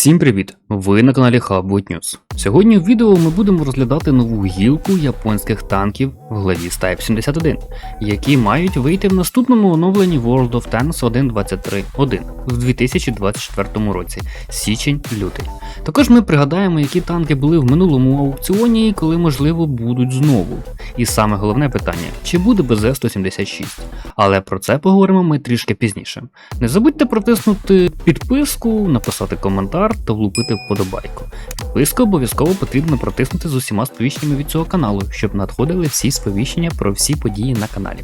Всім привіт! Ви на каналі Hubwood News. Сьогодні в відео ми будемо розглядати нову гілку японських танків в главі Type 71, які мають вийти в наступному оновленні World of Tanks 1.23.1 в 2024 році, січень-лютий. Також ми пригадаємо, які танки були в минулому аукціоні і коли можливо будуть знову. І саме головне питання: чи буде БЗ-176? Але про це поговоримо ми трішки пізніше. Не забудьте протиснути підписку, написати коментар та влупити вподобайку. Підписку обов'язково потрібно протиснути з усіма сповіщеннями від цього каналу, щоб надходили всі сповіщення про всі події на каналі.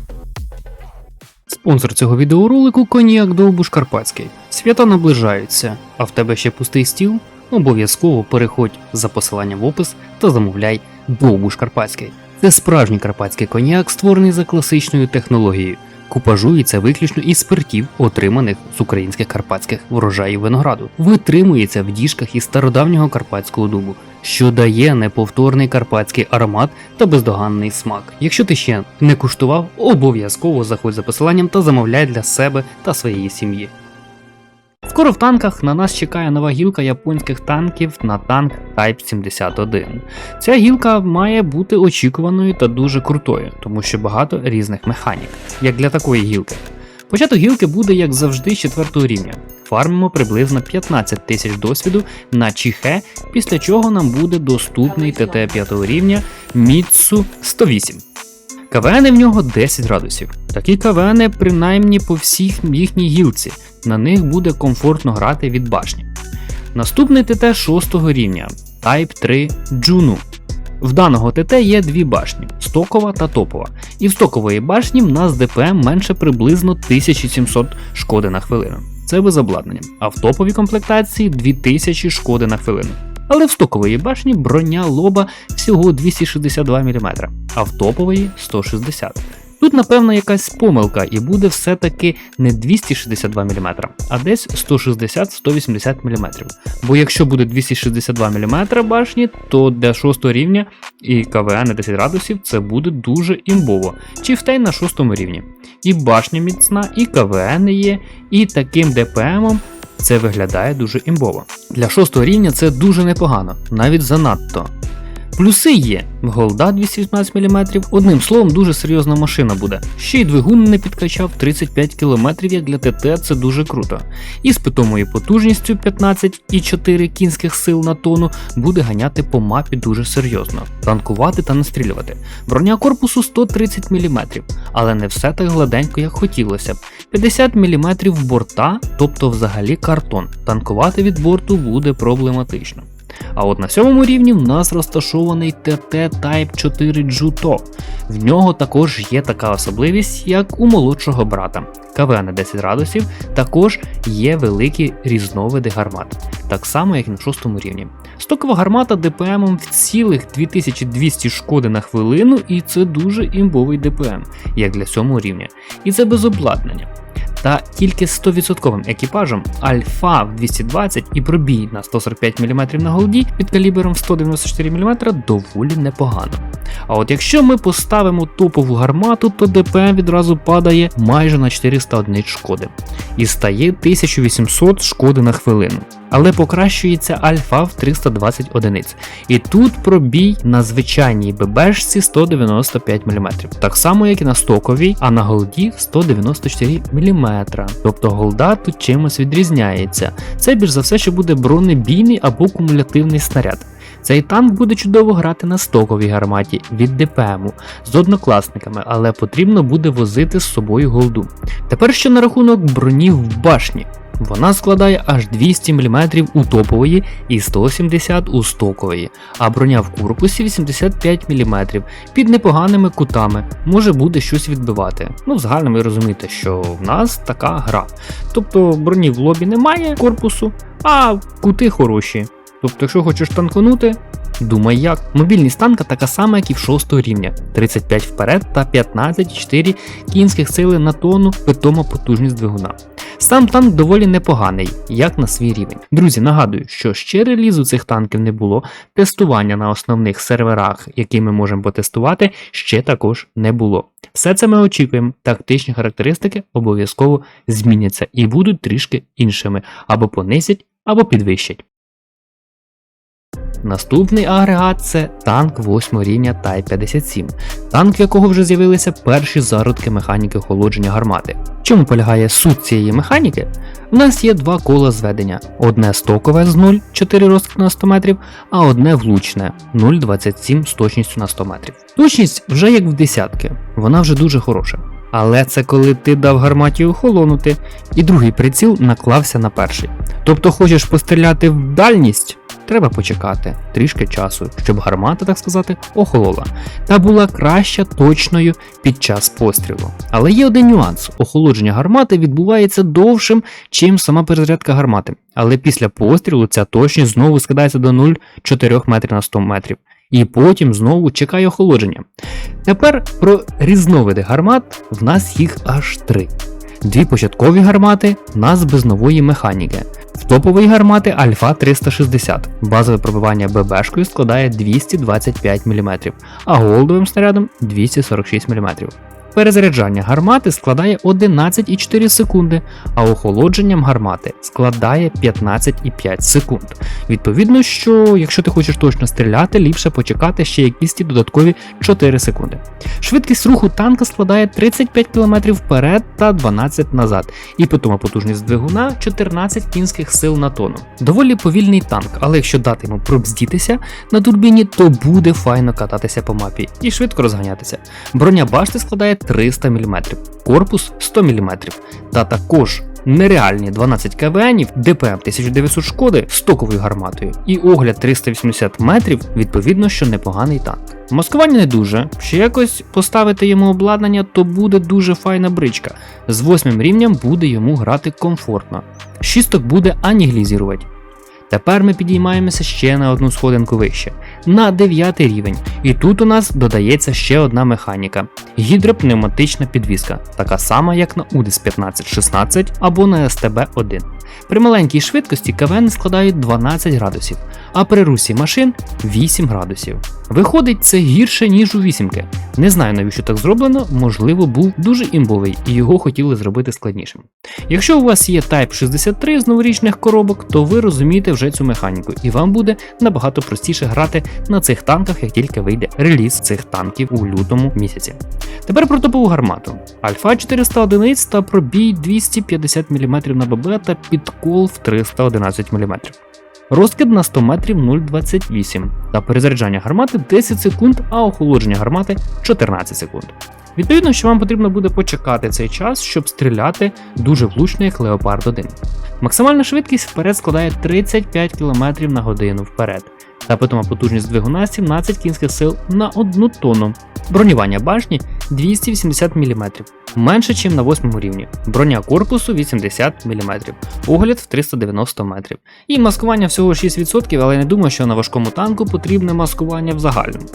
Спонсор цього відеоролику Коньяк Довбуш Карпатський. Свята наближаються, а в тебе ще пустий стіл? Обов'язково переходь за посиланням в опис та замовляй Довбуш Карпатський. Це справжній карпатський коньяк, створений за класичною технологією. Купажується виключно із спиртів, отриманих з українських карпатських врожаїв винограду. Витримується в діжках із стародавнього карпатського дубу, що дає неповторний карпатський аромат та бездоганний смак. Якщо ти ще не куштував, обов'язково заходь за посиланням та замовляй для себе та своєї сім'ї. Скоро в танках на нас чекає нова гілка японських танків на танк Type 71. Ця гілка має бути очікуваною та дуже крутою, тому що багато різних механік, як для такої гілки. Початок гілки буде, як завжди, з 4 рівня. Фармимо приблизно 15 тисяч досвіду на Чіхе, після чого нам буде доступний ТТ 5 рівня Міцу 108. КВН в нього 10 градусів. Такі КВН принаймні по всіх їхній гілці. На них буде комфортно грати від башні. Наступний ТТ 6 рівня Type 3 Juno. В даного ТТ є дві башні стокова та топова. І в стокової башні в нас ДПМ менше приблизно 1700 шкоди на хвилину. Це без обладнання. А в топовій комплектації 2000 шкоди на хвилину. Але в стокової башні броня лоба всього 262 мм, а в топової 160 Тут, напевно, якась помилка, і буде все-таки не 262 мм, а десь 160-180 мм. Бо якщо буде 262 мм башні, то для 6 рівня і КВН на 10 градусів це буде дуже імбово. Чифтей на 6 рівні. І башня міцна, і КВН є, і таким ДПМом це виглядає дуже імбово. Для шостого рівня це дуже непогано, навіть занадто. Плюси є: голда 218 мм, одним словом, дуже серйозна машина буде. Ще й двигун не підкачав 35 км, як для ТТ, це дуже круто. І з питомою потужністю 15,4 кінських сил на тонну буде ганяти по мапі дуже серйозно, танкувати та настрілювати. Броня корпусу 130 мм, але не все так гладенько, як хотілося б. 50 мм борта, тобто взагалі картон. Танкувати від борту буде проблематично. А от на сьомому рівні в нас розташований TT Type 4 Juto. В нього також є така особливість, як у молодшого брата. КВ на 10 градусів також є великі різновиди гармат, так само як і на шостому рівні. Стокова гармата ДПМом в цілих 2200 шкоди на хвилину, і це дуже імбовий ДПМ, як для сьомого рівня. І це без обладнання. Та тільки 100% екіпажем Альфа в 220 і пробій на 145 мм на голді під калібром 194 мм доволі непогано. А от якщо ми поставимо топову гармату, то ДПМ відразу падає майже на 400 одиниць шкоди і стає 1800 шкоди на хвилину. Але покращується альфа в 320 одиниць. І тут пробій на звичайній ББшці 195 мм, так само як і на стоковій, а на голді 194 мм. Тобто голда тут чимось відрізняється. Це більш за все, що буде бронебійний або кумулятивний снаряд. Цей танк буде чудово грати на стоковій гарматі від ДПМу з однокласниками, але потрібно буде возити з собою голду. Тепер ще на рахунок броні в башні. Вона складає аж 200 мм у топової і 170 у стокової, а броня в корпусі 85 мм під непоганими кутами, може буде щось відбивати. Ну, в загальному ви розумієте, що в нас така гра. Тобто броні в лобі немає корпусу, а кути хороші. Тобто, якщо хочеш танканути, думай як. Мобільність танка така сама, як і в 6 рівня: 35 вперед та 15,4 кінських сили на тонну, питома потужність двигуна. Сам танк доволі непоганий, як на свій рівень. Друзі, нагадую, що ще релізу цих танків не було, тестування на основних серверах, які ми можемо потестувати, ще також не було. Все це ми очікуємо, тактичні характеристики обов'язково зміняться і будуть трішки іншими, або понизять, або підвищать. Наступний агрегат це танк 8 рівня Тай-57, танк, якого вже з'явилися перші зародки механіки охолодження гармати. В чому полягає суть цієї механіки? У нас є два кола зведення: одне стокове з 0,4 розкид на 100 метрів, а одне влучне 0,27 з точністю на 100 метрів. Точність вже як в десятки, вона вже дуже хороша. Але це коли ти дав гарматі охолонути, і другий приціл наклався на перший. Тобто хочеш постріляти в дальність, треба почекати трішки часу, щоб гармата, так сказати, охолола, та була краща точною під час пострілу. Але є один нюанс: охолодження гармати відбувається довшим, чим сама перезарядка гармати. Але після пострілу ця точність знову скидається до 0,4 метрів на 100 метрів. І потім знову чекає охолодження. Тепер про різновиди гармат в нас їх аж три. Дві початкові гармати в нас без нової механіки. В топовій гармати Альфа 360. Базове пробивання ББшкою складає 225 мм, а голдовим снарядом 246 мм. Перезаряджання гармати складає 11,4 секунди, а охолодженням гармати складає 15,5 секунд. Відповідно, що якщо ти хочеш точно стріляти, ліпше почекати ще якісь додаткові 4 секунди. Швидкість руху танка складає 35 км вперед та 12 назад, і питома потужність двигуна 14 кінських сил на тонну. Доволі повільний танк, але якщо дати йому пробздітися на турбіні, то буде файно кататися по мапі і швидко розганятися. Броня башти складає 300 мм, корпус 100 мм, та також нереальні 12 КВНів, ДПМ 1900 шкоди стоковою гарматою і огляд 380 метрів, відповідно, що непоганий танк. Маскування не дуже, ще якось поставити йому обладнання, то буде дуже файна бричка. З восьмим рівнем буде йому грати комфортно. Шісток буде анігілізувати. Тепер ми підіймаємося ще на одну сходинку вище, на 9 рівень, і тут у нас додається ще одна механіка гідропневматична підвізка, така сама, як на Удис 1516 або на СТБ-1. При маленькій швидкості КВН складають 12 градусів, а при русі машин 8 градусів. Виходить, це гірше, ніж у вісімки. Не знаю, навіщо так зроблено, можливо, був дуже імбовий і його хотіли зробити складнішим. Якщо у вас є Type 63 з новорічних коробок, то ви розумієте вже цю механіку, і вам буде набагато простіше грати на цих танках, як тільки вийде реліз цих танків у лютому місяці. Тепер про топову гармату. Альфа 400 одиниць та пробій 250 мм на ББ та підкол в 311 мм. Розкид на 100 метрів 0,28 та перезаряджання гармати 10 секунд, а охолодження гармати 14 секунд. Відповідно, що вам потрібно буде почекати цей час, щоб стріляти дуже влучно, як Leopard 1. Максимальна швидкість вперед складає 35 км на годину вперед, та питома потужність двигуна 17 кінських сил на 1 тонну. Бронювання башні 280 мм, менше, ніж на 8 рівні. Броня корпусу 80 мм, огляд в 390 метрів. І маскування всього 6%, але я не думаю, що на важкому танку потрібне маскування в загальному.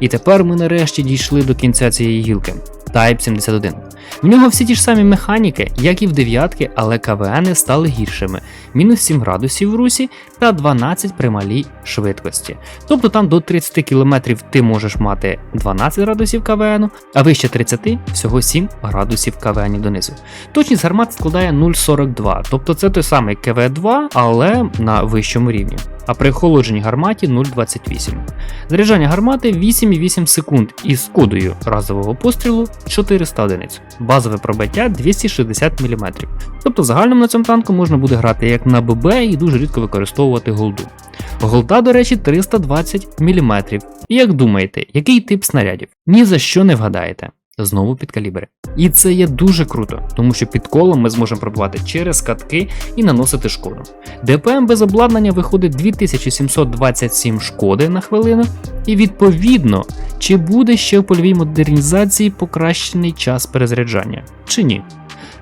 І тепер ми нарешті дійшли до кінця цієї гілки. Type 71. В нього всі ті ж самі механіки, як і в дев'ятки, але КВНи стали гіршими: мінус 7 градусів в русі та 12 при малій швидкості. Тобто там до 30 км ти можеш мати 12 градусів КВН, а вище 30 всього 7 градусів КВН донизу. Точність гармат складає 0,42, тобто це той самий КВ2, але на вищому рівні. А при охолодженій гарматі 0,28. Заряджання гармати 8,8 секунд із кодою разового пострілу 400 одиниць. Базове пробиття 260 мм. Тобто в загальному на цьому танку можна буде грати як на ББ і дуже рідко використовувати голду. Голда, до речі, 320 мм. І як думаєте, який тип снарядів? Ні за що не вгадаєте. Знову під калібри. І це є дуже круто, тому що під колом ми зможемо пробувати через катки і наносити шкоду. ДПМ без обладнання виходить 2727 шкоди на хвилину, і відповідно, чи буде ще в польовій модернізації покращений час перезаряджання, чи ні.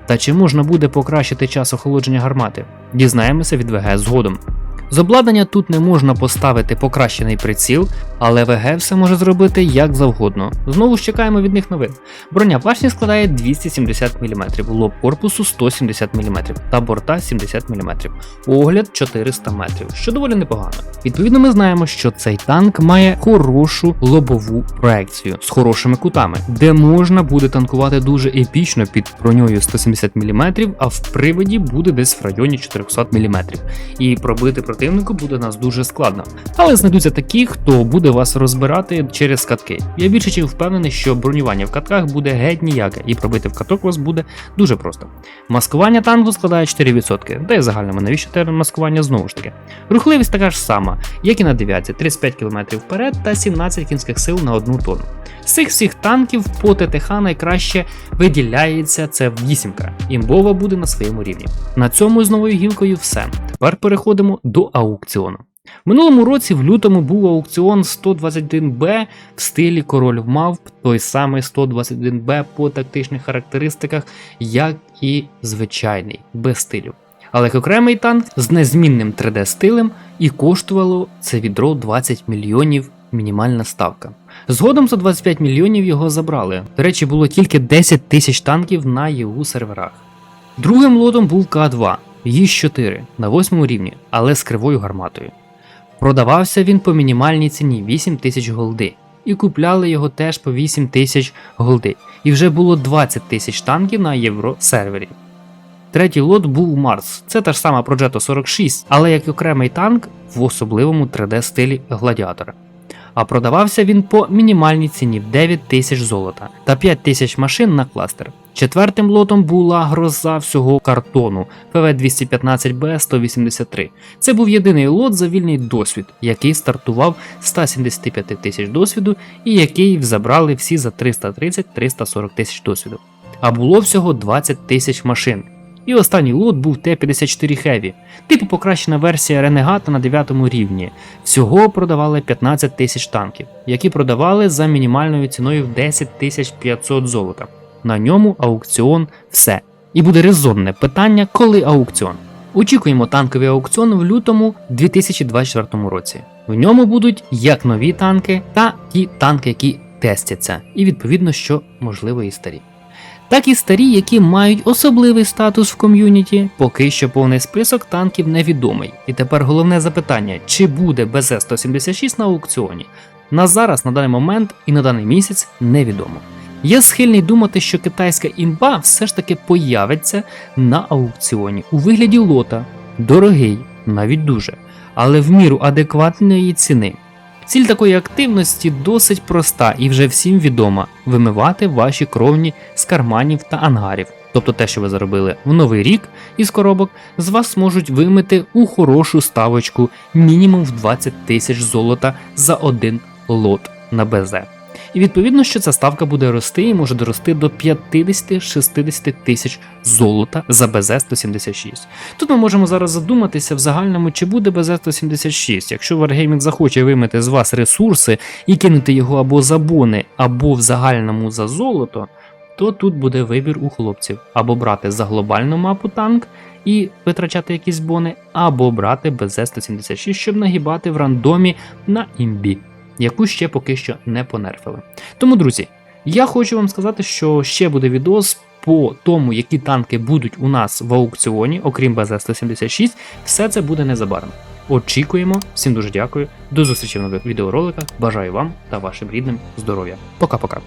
Та чи можна буде покращити час охолодження гармати? Дізнаємося від ВГ згодом. З обладнання тут не можна поставити покращений приціл, але ВГ все може зробити як завгодно. Знову ж чекаємо від них новин. Броня башні складає 270 мм, лоб корпусу 170 мм та борта 70 мм. Огляд 400 метрів, що доволі непогано. Відповідно, ми знаємо, що цей танк має хорошу лобову проекцію з хорошими кутами, де можна буде танкувати дуже епічно під броньою 170 мм, а в приводі буде десь в районі 400 мм. І пробити противнику буде нас дуже складно. Але знайдуться такі, хто буде вас розбирати через катки. Я більше чим впевнений, що бронювання в катках буде геть ніяке, і пробити в каток вас буде дуже просто. Маскування танку складає 4%, де загальному навіщо термін маскування знову ж таки. Рухливість така ж сама, як і на 9, 35 км вперед та 17 кінських сил на 1 тонну. З цих всіх танків по ТТХ найкраще виділяється це вісімка. Імбова буде на своєму рівні. На цьому з новою гілкою все. Тепер переходимо до аукціону. В минулому році в лютому був аукціон 121Б в стилі Король мавп, той самий 121Б по тактичних характеристиках, як і звичайний, без стилю. Але як окремий танк з незмінним 3D-стилем і коштувало це відро 20 мільйонів мінімальна ставка. Згодом за 25 мільйонів його забрали. До речі, було тільки 10 тисяч танків на ЄУ серверах. Другим лотом був К2, ЄС-4 на 8 рівні, але з кривою гарматою. Продавався він по мінімальній ціні 8 тисяч голди, і купляли його теж по 8 тисяч голди. І вже було 20 тисяч танків на євросервері. Третій лот був Марс. Це та ж сама Progetto 46, але як окремий танк в особливому 3D стилі гладіатора. А продавався він по мінімальній ціні 9 тисяч золота та 5 тисяч машин на кластер. Четвертим лотом була гроза всього картону ПВ-215Б 183. Це був єдиний лот за вільний досвід, який стартував 175 тисяч досвіду і який забрали всі за 330-340 тисяч досвіду. А було всього 20 тисяч машин. І останній лот був Т-54 Heavy, типу покращена версія Ренегата на 9 рівні. Всього продавали 15 тисяч танків, які продавали за мінімальною ціною в 10 тисяч 500 золота. На ньому аукціон все. І буде резонне питання, коли аукціон. Очікуємо танковий аукціон в лютому 2024 році. В ньому будуть як нові танки, та ті танки, які тестяться, і відповідно, що можливо і старі. Так і старі, які мають особливий статус в ком'юніті, поки що повний список танків невідомий. І тепер головне запитання: чи буде БЗ-176 на аукціоні? На зараз, на даний момент і на даний місяць невідомо. Я схильний думати, що китайська імба все ж таки появиться на аукціоні у вигляді лота, дорогий, навіть дуже, але в міру адекватної ціни. Ціль такої активності досить проста і вже всім відома вимивати ваші кровні з карманів та ангарів. Тобто те, що ви заробили в новий рік із коробок, з вас можуть вимити у хорошу ставочку мінімум в 20 тисяч золота за один лот на БЗ. І відповідно, що ця ставка буде рости і може дорости до 50-60 тисяч золота за БЗ-176. Тут ми можемо зараз задуматися в загальному, чи буде БЗ-176. Якщо Wargaming захоче вимити з вас ресурси і кинути його або за бони, або в загальному за золото, то тут буде вибір у хлопців або брати за глобальну мапу танк і витрачати якісь бони, або брати БЗ-176, щоб нагибати в рандомі на імбі яку ще поки що не понерфили. Тому, друзі, я хочу вам сказати, що ще буде відос по тому, які танки будуть у нас в аукціоні, окрім БЗ-176, все це буде незабаром. Очікуємо, всім дуже дякую. До зустрічі в нових відеороликах. Бажаю вам та вашим рідним здоров'я. Пока-пока.